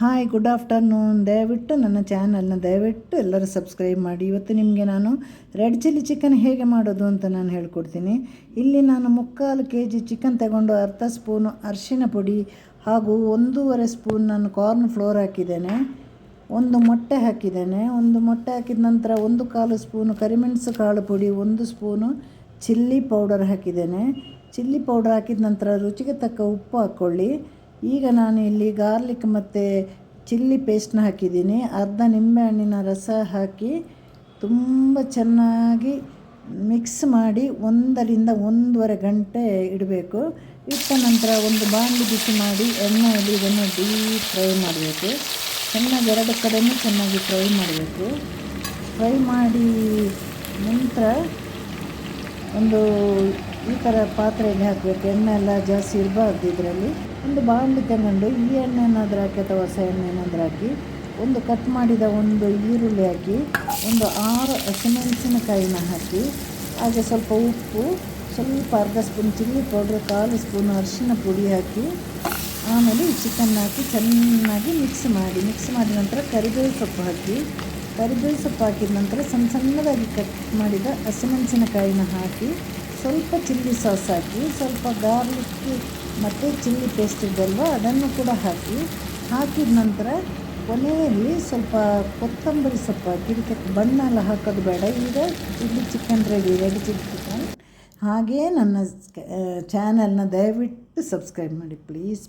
Hi good afternoon ದಯವಿಟ್ಟು ನನ್ನ ಚಾನಲ್ನ ದಯವಿಟ್ಟು ಎಲ್ಲರೂ ಸಬ್ಸ್ಕ್ರೈಬ್ ಮಾಡಿ. ಇವತ್ತು ನಿಮಗೆ ನಾನು ರೆಡ್ ಚಿಲ್ಲಿ ಚಿಕನ್ ಹೇಗೆ ಮಾಡೋದು ಅಂತ ನಾನು ಹೇಳ್ಕೊಡ್ತೀನಿ. ಇಲ್ಲಿ ನಾನು ಮುಕ್ಕಾಲು ಕೆ ಜಿ ಚಿಕನ್ ತಗೊಂಡು ಅರ್ಧ ಸ್ಪೂನು ಅರಿಶಿನ ಪುಡಿ ಹಾಗೂ ಒಂದೂವರೆ ಸ್ಪೂನ್ ನಾನು ಕಾರ್ನ್ ಫ್ಲೋರ್ ಹಾಕಿದ್ದೇನೆ. ಒಂದು ಮೊಟ್ಟೆ ಹಾಕಿದ್ದೇನೆ. ಒಂದು ಮೊಟ್ಟೆ ಹಾಕಿದ ನಂತರ ಒಂದು ಕಾಲು ಸ್ಪೂನು ಕರಿಮೆಣಸು ಕಾಳು ಪುಡಿ, ಒಂದು ಸ್ಪೂನು ಚಿಲ್ಲಿ ಪೌಡರ್ ಹಾಕಿದ್ದೇನೆ. ಚಿಲ್ಲಿ ಪೌಡರ್ ಹಾಕಿದ ನಂತರ ರುಚಿಗೆ ತಕ್ಕ ಉಪ್ಪು ಹಾಕ್ಕೊಳ್ಳಿ. ಈಗ ನಾನು ಇಲ್ಲಿ ಗಾರ್ಲಿಕ್ ಮತ್ತು ಚಿಲ್ಲಿ ಪೇಸ್ಟ್ನ ಹಾಕಿದ್ದೀನಿ. ಅರ್ಧ ನಿಂಬೆಹಣ್ಣಿನ ರಸ ಹಾಕಿ ತುಂಬ ಚೆನ್ನಾಗಿ ಮಿಕ್ಸ್ ಮಾಡಿ ಒಂದರಿಂದ ಒಂದೂವರೆ ಗಂಟೆ ಇಡಬೇಕು. ಇಟ್ಟ ನಂತರ ಒಂದು ಬಾಣಲಿ ಬಿಸಿ ಮಾಡಿ ಎಣ್ಣೆಯಲ್ಲಿ ಇದನ್ನು ಡೀಪ್ ಫ್ರೈ ಮಾಡಬೇಕು. ಚೆನ್ನಾಗಿ ಎರಡು ಕಡೆಯೂ ಚೆನ್ನಾಗಿ ಫ್ರೈ ಮಾಡಬೇಕು. ಫ್ರೈ ಮಾಡಿ ನಂತರ ಒಂದು ಈ ಥರ ಪಾತ್ರೆಯಲ್ಲಿ ಹಾಕಬೇಕು. ಎಣ್ಣೆ ಎಲ್ಲ ಜಾಸ್ತಿ ಇರಬಾರ್ದು ಇದರಲ್ಲಿ. ಒಂದು ಬಾಣಲಿ ತಗೊಂಡು ಈ ಎಣ್ಣೆ ಏನಾದರೂ ಹಾಕಿ ಅಥವಾ ಹೊಸ ಎಣ್ಣೆ ಏನಾದರೂ ಹಾಕಿ ಒಂದು ಕಟ್ ಮಾಡಿದ ಒಂದು ಈರುಳ್ಳಿ ಹಾಕಿ ಒಂದು ಆರು ಹಸಿಮೆಣಸಿನಕಾಯಿನ ಹಾಕಿ, ಹಾಗೆ ಸ್ವಲ್ಪ ಉಪ್ಪು, ಸ್ವಲ್ಪ ಅರ್ಧ ಸ್ಪೂನ್ ಚಿಲ್ಲಿ ಪೌಡ್ರ್, ಕಾಲು ಸ್ಪೂನ್ ಅರಿಶಿನ ಪುಡಿ ಹಾಕಿ, ಆಮೇಲೆ ಚಿಕನ್ ಹಾಕಿ ಚೆನ್ನಾಗಿ ಮಿಕ್ಸ್ ಮಾಡಿ. ಮಿಕ್ಸ್ ಮಾಡಿದ ನಂತರ ಕರಿಬೇವು ಸೊಪ್ಪು ಹಾಕಿ ಕರಿಬೇವು ಸೊಪ್ಪು ಹಾಕಿದ ನಂತರ ಸಣ್ಣ ಸಣ್ಣದಾಗಿ ಕಟ್ ಮಾಡಿದ ಹಸಿಮೆಣಸಿನಕಾಯಿನ ಹಾಕಿ ಸ್ವಲ್ಪ ಚಿಲ್ಲಿ ಸಾಸ್ ಹಾಕಿ, ಸ್ವಲ್ಪ ಗಾರ್ಲಿಕ್ ಮತ್ತು ಚಿಲ್ಲಿ ಪೇಸ್ಟ್ ಇದ್ದಲ್ವ ಅದನ್ನು ಕೂಡ ಹಾಕಿ, ಹಾಕಿದ ನಂತರ ಕೊನೆಯಲ್ಲಿ ಸ್ವಲ್ಪ ಕೊತ್ತಂಬರಿ ಸೊಪ್ಪು ಹಾಕಿ ಇದಕ್ಕೆ ಬಣ್ಣ ಎಲ್ಲ ಹಾಕೋದು ಬೇಡ. ಈಗ chilli chicken ready ready chilli chicken ಹಾಗೇ ನನ್ನ ಚಾನಲ್ನ ದಯವಿಟ್ಟು ಸಬ್ಸ್ಕ್ರೈಬ್ ಮಾಡಿ ಪ್ಲೀಸ್